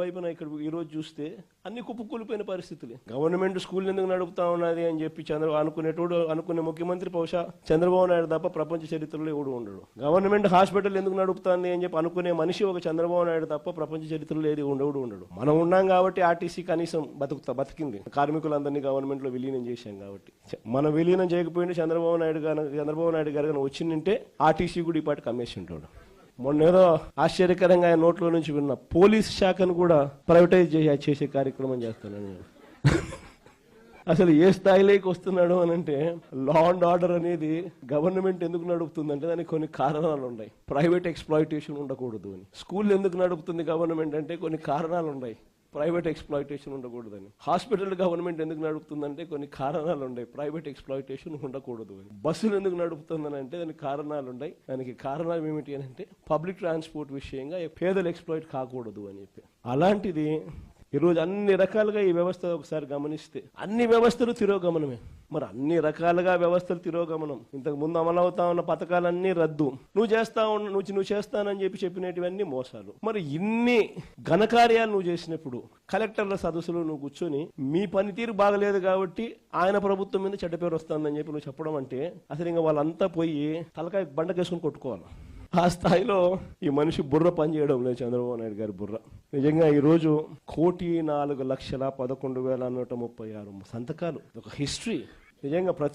వైపున ఇక్కడ ఈ రోజు చూస్తే అన్ని కుప్పకూలిపోయిన పరిస్థితులే. గవర్నమెంట్ స్కూల్ ఎందుకు నడుపుతా ఉన్నది అని చెప్పి చంద్ర అనుకునేటోడు అనుకునే ముఖ్యమంత్రి బహుశా చంద్రబాబు నాయుడు తప్ప ప్రపంచ చరిత్రలో ఎవడు ఉండడు. గవర్నమెంట్ హాస్పిటల్ ఎందుకు నడుపుతాంది అని చెప్పి అనుకునే మనిషి ఒక చంద్రబాబు నాయుడు తప్ప ప్రపంచ చరిత్రలో ఏది ఉండవుడు ఉండడు. మనం ఉన్నాం కాబట్టి ఆర్టీసీ కనీసం బతుకుతా బతికింది. కార్మికులందరినీ గవర్నమెంట్లో విలీనం చేశాం కాబట్టి. మనం విలీనం చేయకపోయిన చంద్రబాబు నాయుడు గారు చంద్రబాబు నాయుడు గారు కానీ వచ్చిందంటే ఆర్టీసీ కూడా ఈ పాటు కమ్మేసి ఉంటాడు. మొన్నేదో ఆశ్చర్యకరంగా ఆయన నోట్లో నుంచి విన్న పోలీస్ శాఖను కూడా ప్రైవేటైజ్ చేసే చేసే కార్యక్రమం చేస్తున్నాను నేను. అసలు ఏ స్థాయిలోకి వస్తున్నాడు అని అంటే లా అండ్ ఆర్డర్ అనేది గవర్నమెంట్ ఎందుకు నడుపుతుందంటే దానికి కొన్ని కారణాలు ఉన్నాయి. ప్రైవేట్ ఎక్స్ప్లాయిటేషన్ ఉండకూడదు అని. స్కూల్ ఎందుకు నడుపుతుంది గవర్నమెంట్ అంటే కొన్ని కారణాలు ఉన్నాయి. ప్రైవేట్ ఎక్స్ప్లాయిటేషన్ ఉండకూడదని. హాస్పిటల్ గవర్నమెంట్ ఎందుకు నడుపుతుందంటే కొన్ని కారణాలు ఉన్నాయి ప్రైవేట్ ఎక్స్ప్లాయిటేషన్ ఉండకూడదు అని. బస్సులు ఎందుకు నడుపుతుందని అంటే దానికి కారణాలు ఉన్నాయి దానికి కారణాలు ఏమిటి అని అంటే పబ్లిక్ ట్రాన్స్పోర్ట్ విషయంగా పేదలు ఎక్స్ప్లాయిట్ కాకూడదు అని చెప్పి. అలాంటిది ఈరోజు అన్ని రకాలుగా ఈ వ్యవస్థ ఒకసారి గమనిస్తే అన్ని వ్యవస్థలు తిరోగమనమే. మరి అన్ని రకాలుగా వ్యవస్థలు తిరోగమనం. ఇంతకు ముందు అమలవుతా ఉన్న పథకాలన్నీ రద్దు. నువ్వు చేస్తా నువ్వు నువ్వు చేస్తానని చెప్పి చెప్పినటువన్నీ మోసాలు. మరి ఇన్ని ఘనకార్యాలు నువ్వు చేసినప్పుడు కలెక్టర్ల సదస్సులో నువ్వు కూర్చొని మీ పనితీరు బాగలేదు కాబట్టి ఆయన ప్రభుత్వం మీద చెడ్డ పేరు వస్తుందని చెప్పి నువ్వు చెప్పడం అంటే అసలు ఇంకా వాళ్ళంతా పోయి తలకాయ బండకేసుకొని కొట్టుకోవాలి. ఆ స్థాయిలో ఈ మనిషి బుర్ర పనిచేయడం లేదు చంద్రబాబు నాయుడు గారి బుర్ర. నిజంగా ఈరోజు కోటి నాలుగు లక్షల పదకొండు వేల నూట ముప్పై ఆరు సంతకాలు. ఒక హిస్టరీ. నిజంగా ప్రతి